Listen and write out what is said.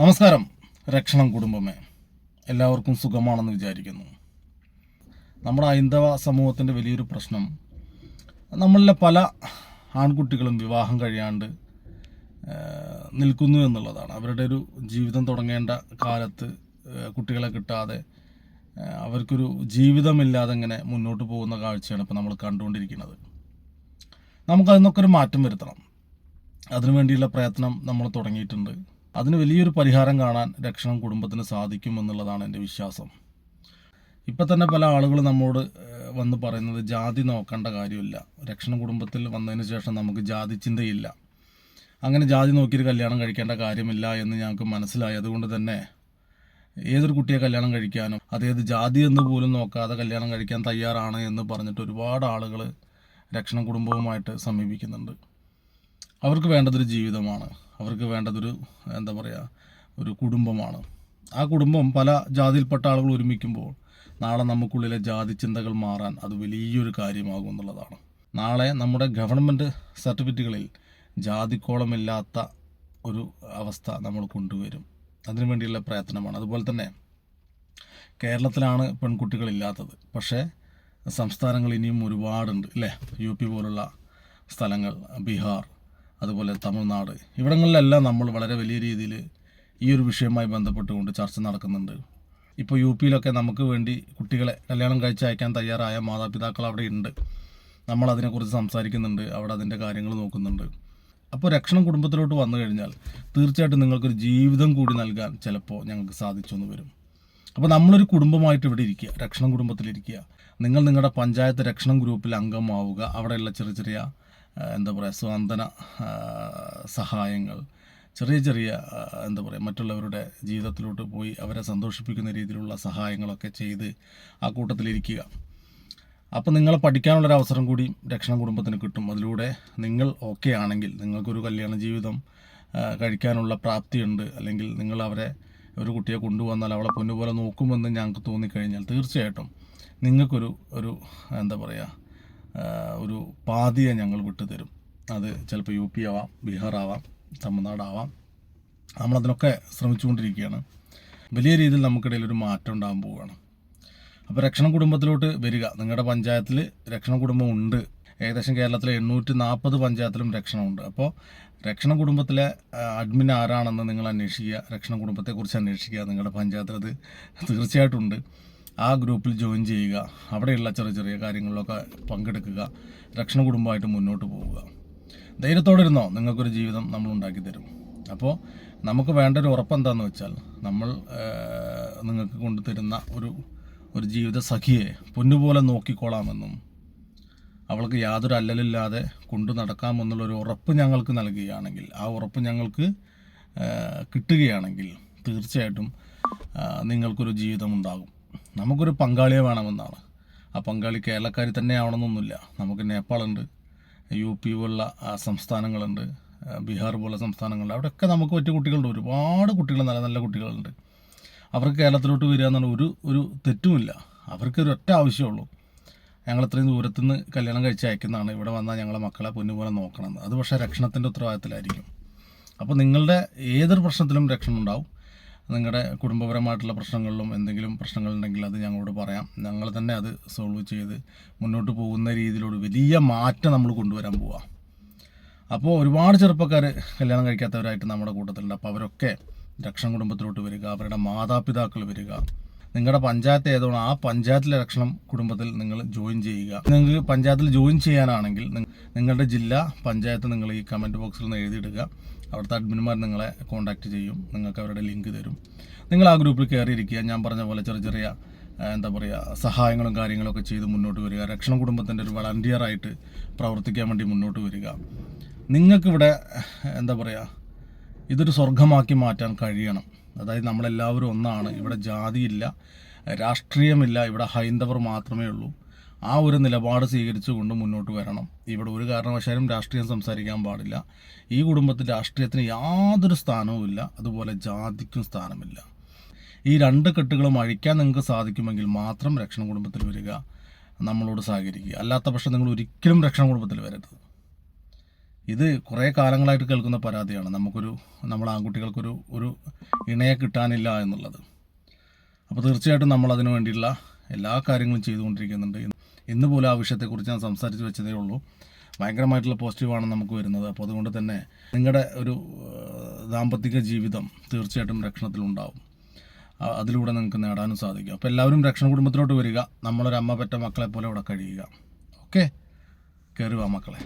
നമസ്കാരം. രക്ഷണം കുടുംബമേ. എല്ലാവർക്കും സുഖമാണെന്ന് വിചാരിക്കുന്നു. നമ്മുടെ ഹൈന്ദവ സമൂഹത്തിന്റെ വലിയൊരു പ്രശ്നം നമ്മളിലെ പല ആൺകുട്ടികളും വിവാഹം കഴിയാണ്ട് നിൽക്കുന്നു എന്നുള്ളതാണ്. അവരുടെ ഒരു ജീവിതം തുടങ്ങേണ്ട കാലത്ത് കുട്ടികളെ കിട്ടാതെ അവർക്കൊരു ജീവിതമില്ലാതെ ഇങ്ങനെ മുന്നോട്ട് പോകുന്ന കാഴ്ചയാണ് ഇപ്പോൾ നമ്മൾ കണ്ടുകൊണ്ടിരിക്കുന്നത്. നമുക്കതിനൊക്കെ ഒരു മാറ്റം വരുത്തണം. അതിനു വേണ്ടിയുള്ള പ്രയത്നം നമ്മൾ തുടങ്ങിയിട്ടുണ്ട്. അതിന് വലിയൊരു പരിഹാരം കാണാൻ രക്ഷണം കുടുംബത്തിന് സാധിക്കുമെന്നുള്ളതാണ് എന്റെ വിശ്വാസം. ഇപ്പം തന്നെ പല ആളുകളും നമ്മോട് വന്ന് പറയുന്നത് ജാതി നോക്കേണ്ട കാര്യമില്ല. രക്ഷണം കുടുംബത്തിൽ വന്നതിന് ശേഷം നമുക്ക് ജാതി ചിന്തയില്ല. അങ്ങനെ ജാതി നോക്കിയിട്ട് കല്യാണം കഴിക്കേണ്ട കാര്യമില്ല എന്ന് ഞങ്ങൾക്ക് മനസ്സിലായി. അതുകൊണ്ട് തന്നെ ഏതൊരു കുട്ടിയെ കല്യാണം കഴിക്കാനും അതേത് ജാതി എന്ന് പോലും നോക്കാതെ കല്യാണം കഴിക്കാൻ തയ്യാറാണ് എന്ന് പറഞ്ഞിട്ട് ഒരുപാട് ആളുകൾ രക്ഷണ കുടുംബവുമായിട്ട് സമീപിക്കുന്നുണ്ട്. അവർക്ക് വേണ്ടതൊരു ജീവിതമാണ്. അവർക്ക് വേണ്ടതൊരു എന്താ പറയുക ഒരു കുടുംബമാണ്. ആ കുടുംബം പല ജാതിയിൽപ്പെട്ട ആളുകൾ ഒരുമിക്കുമ്പോൾ നാളെ നമുക്കുള്ളിലെ ജാതി ചിന്തകൾ മാറാൻ അത് വലിയൊരു കാര്യമാകും എന്നുള്ളതാണ്. നാളെ നമ്മുടെ ഗവൺമെന്റ് സർട്ടിഫിക്കറ്റുകളിൽ ജാതിക്കോളമില്ലാത്ത ഒരു അവസ്ഥ നമ്മൾ കൊണ്ടുവരും. അതിനു വേണ്ടിയുള്ള പ്രയത്നമാണ്. അതുപോലെ തന്നെ കേരളത്തിലാണ് പെൺകുട്ടികളില്ലാത്തത്. പക്ഷേ സംസ്ഥാനങ്ങൾ ഇനിയും ഒരുപാടുണ്ട് അല്ലേ യു പി പോലുള്ള സ്ഥലങ്ങൾ ബീഹാർ അതുപോലെ തമിഴ്നാട്. ഇവിടങ്ങളിലെല്ലാം നമ്മൾ വളരെ വലിയ രീതിയിൽ ഈ ഒരു വിഷയവുമായി ബന്ധപ്പെട്ടുകൊണ്ട് ചർച്ച നടക്കുന്നുണ്ട്. ഇപ്പോൾ യു പിയിലൊക്കെ നമുക്ക് വേണ്ടി കുട്ടികളെ കല്യാണം കഴിച്ച് അയക്കാൻ തയ്യാറായ മാതാപിതാക്കൾ അവിടെ ഉണ്ട്. നമ്മൾ അതിനെക്കുറിച്ച് സംസാരിക്കുന്നുണ്ട്. അവിടെ അതിന്റെ കാര്യങ്ങൾ നോക്കുന്നുണ്ട്. അപ്പോൾ രക്ഷണം കുടുംബത്തിലോട്ട് വന്നു കഴിഞ്ഞാൽ തീർച്ചയായിട്ടും നിങ്ങൾക്കൊരു ജീവിതം കൂടി നൽകാൻ ചിലപ്പോൾ ഞങ്ങൾക്ക് സാധിച്ചു എന്ന് വരും. അപ്പോൾ നമ്മളൊരു കുടുംബമായിട്ട് ഇവിടെ ഇരിക്കുക രക്ഷണം കുടുംബത്തിലിരിക്കുക. നിങ്ങൾ നിങ്ങളുടെ പഞ്ചായത്ത് രക്ഷണം ഗ്രൂപ്പിൽ അംഗമാവുക അവിടെയുള്ള ചെറിയ ചെറിയ എന്താ പറയുക സ്വാന്തന സഹായങ്ങൾ ചെറിയ ചെറിയ എന്താ പറയുക മറ്റുള്ളവരുടെ ജീവിതത്തിലോട്ട് പോയി അവരെ സന്തോഷിപ്പിക്കുന്ന രീതിയിലുള്ള സഹായങ്ങളൊക്കെ ചെയ്ത് ആ കൂട്ടത്തിലിരിക്കുക. അപ്പോൾ നിങ്ങളെ പഠിക്കാനുള്ളൊരു അവസരം കൂടി രക്ഷണ കുടുംബത്തിന് കിട്ടും. അതിലൂടെ നിങ്ങൾ ഓക്കെ ആണെങ്കിൽ നിങ്ങൾക്കൊരു കല്യാണ ജീവിതം കഴിക്കാനുള്ള പ്രാപ്തിയുണ്ട്. അല്ലെങ്കിൽ നിങ്ങൾ അവരെ ഒരു കുട്ടിയെ കൊണ്ടുവന്നാൽ അവളെ പൊന്നുപോലെ നോക്കുമെന്ന് ഞങ്ങൾക്ക് തോന്നിക്കഴിഞ്ഞാൽ തീർച്ചയായിട്ടും നിങ്ങൾക്കൊരു ഒരു എന്താ പറയുക ഒരു പാതിയെ ഞങ്ങൾ വിട്ടുതരും. അത് ചിലപ്പോൾ യു പി ആവാം ബീഹാർ ആവാം തമിഴ്നാടാവാം നമ്മളതിനൊക്കെ ശ്രമിച്ചുകൊണ്ടിരിക്കുകയാണ്. വലിയ രീതിയിൽ നമുക്കിടയിൽ ഒരു മാറ്റം ഉണ്ടാകാൻ പോവുകയാണ്. അപ്പോൾ രക്ഷണ കുടുംബത്തിലോട്ട് വരിക. നിങ്ങളുടെ പഞ്ചായത്തിൽ രക്ഷണ കുടുംബം ഉണ്ട്. ഏകദേശം കേരളത്തിലെ എണ്ണൂറ്റി നാൽപ്പത് പഞ്ചായത്തിലും രക്ഷണമുണ്ട്. അപ്പോൾ രക്ഷണ കുടുംബത്തിലെ അഡ്മിൻ ആരാണെന്ന് നിങ്ങൾ അന്വേഷിക്കുക. രക്ഷണ കുടുംബത്തെക്കുറിച്ച് അന്വേഷിക്കുക. നിങ്ങളുടെ പഞ്ചായത്തിൽ അത് തീർച്ചയായിട്ടും ഉണ്ട്. ആ ഗ്രൂപ്പിൽ ജോയിൻ ചെയ്യുക അവിടെയുള്ള ചെറിയ ചെറിയ കാര്യങ്ങളിലൊക്കെ പങ്കെടുക്കുക രക്ഷണ കുടുംബമായിട്ട് മുന്നോട്ട് പോവുക. ധൈര്യത്തോടെ ഇരുന്നോ നിങ്ങൾക്കൊരു ജീവിതം നമ്മൾ ഉണ്ടാക്കി തരും. അപ്പോൾ നമുക്ക് വേണ്ട ഒരു ഉറപ്പ് എന്താണെന്ന് വെച്ചാൽ നമ്മൾ നിങ്ങൾക്ക് കൊണ്ടുതരുന്ന ഒരു ഒരു ജീവിത സഖിയെ പൊന്നുപോലെ നോക്കിക്കോളാമെന്നും അവൾക്ക് യാതൊരു അല്ലലില്ലാതെ കൊണ്ടു നടക്കാമെന്നുള്ളൊരു ഉറപ്പ് ഞങ്ങൾക്ക് നൽകുകയാണെങ്കിൽ ആ ഉറപ്പ് ഞങ്ങൾക്ക് കിട്ടുകയാണെങ്കിൽ തീർച്ചയായിട്ടും നിങ്ങൾക്കൊരു ജീവിതം ഉണ്ടാകും. നമുക്കൊരു പങ്കാളിയെ വേണമെന്നാണ്. ആ പങ്കാളി കേരളക്കാരി തന്നെ ആവണമെന്നൊന്നുമില്ല. നമുക്ക് നേപ്പാളുണ്ട് യു പി പോലുള്ള സംസ്ഥാനങ്ങളുണ്ട് ബീഹാർ പോലുള്ള സംസ്ഥാനങ്ങളുണ്ട്. അവിടെയൊക്കെ നമുക്ക് പറ്റിയ കുട്ടികളുണ്ട്. ഒരുപാട് കുട്ടികൾ നല്ല നല്ല കുട്ടികളുണ്ട്. അവർക്ക് കേരളത്തിലോട്ട് വരിക എന്നുള്ള ഒരു ഒരു തെറ്റുമില്ല. അവർക്ക് ഒരു ഒറ്റ ആവശ്യമുള്ളൂ ഞങ്ങൾ ഇത്രയും ദൂരത്തു നിന്ന് കല്യാണം കഴിച്ച് അയക്കുന്നതാണ്. ഇവിടെ വന്നാൽ ഞങ്ങളെ മക്കളെ പൊന്നുപോലെ നോക്കണം അത് പക്ഷേ രക്ഷണത്തിന്റെ ഉത്തരവാദിത്തത്തിലായിരിക്കും. അപ്പോൾ നിങ്ങളുടെ ഏതൊരു പ്രശ്നത്തിലും രക്ഷണം ഉണ്ടാവും നിങ്ങളുടെ കുടുംബപരമായിട്ടുള്ള പ്രശ്നങ്ങളിലും എന്തെങ്കിലും പ്രശ്നങ്ങളുണ്ടെങ്കിൽ അത് ഞങ്ങളോട് പറയാം. ഞങ്ങൾ തന്നെ അത് സോൾവ് ചെയ്ത് മുന്നോട്ട് പോകുന്ന രീതിയിലൂടെ വലിയ മാറ്റം നമ്മൾ കൊണ്ടുവരാൻ പോവാം. അപ്പോൾ ഒരുപാട് ചെറുപ്പക്കാർ കല്യാണം കഴിക്കാത്തവരായിട്ട് നമ്മുടെ കൂട്ടത്തിലുണ്ട്. അപ്പോൾ അവരൊക്കെ രക്ഷണം കുടുംബത്തിലോട്ട് വരിക അവരുടെ മാതാപിതാക്കൾ വരിക. നിങ്ങളുടെ പഞ്ചായത്ത് ഏതാണോ ആ പഞ്ചായത്തിലെ രക്ഷണം കുടുംബത്തിൽ നിങ്ങൾ ജോയിൻ ചെയ്യുക. നിങ്ങൾക്ക് പഞ്ചായത്തിൽ ജോയിൻ ചെയ്യാനാണെങ്കിൽ നിങ്ങളുടെ ജില്ല പഞ്ചായത്ത് നിങ്ങൾ ഈ കമന്റ് ബോക്സിൽ നിന്ന് എഴുതിയിടുക. അവിടുത്തെ അഡ്മിന്മാർ നിങ്ങളെ കോൺടാക്റ്റ് ചെയ്യും. നിങ്ങൾക്ക് അവരുടെ ലിങ്ക് തരും. നിങ്ങൾ ആ ഗ്രൂപ്പിൽ കയറിയിരിക്കുക. ഞാൻ പറഞ്ഞ പോലെ ചെറിയ ചെറിയ എന്താ പറയുക സഹായങ്ങളും കാര്യങ്ങളൊക്കെ ചെയ്ത് മുന്നോട്ട് വരിക. രക്ഷണ കുടുംബത്തിന്റെ ഒരു വളണ്ടിയറായിട്ട് പ്രവർത്തിക്കാൻ വേണ്ടി മുന്നോട്ട് വരിക. നിങ്ങൾക്കിവിടെ എന്താ പറയുക ഇതൊരു സ്വർഗമാക്കി മാറ്റാൻ കഴിയണം. അതായത് നമ്മളെല്ലാവരും ഒന്നാണ്. ഇവിടെ ജാതിയില്ല രാഷ്ട്രീയമില്ല. ഇവിടെ ഹൈന്ദവർ മാത്രമേ ഉള്ളൂ. ആ ഒരു നിലപാട് സ്വീകരിച്ചുകൊണ്ട് മുന്നോട്ട് വരണം. ഇവിടെ ഒരു കാരണവശാലും രാഷ്ട്രീയം സംസാരിക്കാൻ പാടില്ല. ഈ കുടുംബത്തിൽ രാഷ്ട്രീയത്തിന് യാതൊരു സ്ഥാനവുമില്ല അതുപോലെ ജാതിക്കും സ്ഥാനമില്ല. ഈ രണ്ട് കെട്ടുകളും അഴിക്കാൻ നിങ്ങൾക്ക് സാധിക്കുമെങ്കിൽ മാത്രം രക്ഷണ കുടുംബത്തിൽ വരിക. നമ്മളോട് സഹകരിക്കുക. അല്ലാത്ത പക്ഷം നിങ്ങൾ ഒരിക്കലും രക്ഷണ കുടുംബത്തിൽ വരരുത്. ഇത് കുറേ കാലങ്ങളായിട്ട് കേൾക്കുന്ന പരാതിയാണ്. നമുക്കൊരു നമ്മൾ ആൺകുട്ടികൾക്കൊരു ഒരു ഇണയെ കിട്ടാനില്ല എന്നുള്ളത്. അപ്പോൾ തീർച്ചയായിട്ടും നമ്മൾ അതിനു വേണ്ടിയുള്ള എല്ലാ കാര്യങ്ങളും ചെയ്തുകൊണ്ടിരിക്കുന്നുണ്ട്. ഇന്ന് പോലും ആ വിഷയത്തെക്കുറിച്ച് ഞാൻ സംസാരിച്ച് വെച്ചതേ ഉള്ളൂ. ഭയങ്കരമായിട്ടുള്ള പോസിറ്റീവാണ് നമുക്ക് വരുന്നത്. അപ്പോൾ അതുകൊണ്ട് തന്നെ നിങ്ങളുടെ ഒരു ദാമ്പത്തിക ജീവിതം തീർച്ചയായിട്ടും രക്ഷണത്തിലുണ്ടാവും. അതിലൂടെ നിങ്ങൾക്ക് നേടാനും സാധിക്കും. അപ്പോൾ എല്ലാവരും രക്ഷണ കുടുംബത്തിലോട്ട് വരിക. നമ്മളൊരു അമ്മ പെറ്റ മക്കളെ പോലെ ഇവിടെ കഴിയുക. ഓക്കെ? കയറുക മക്കളെ.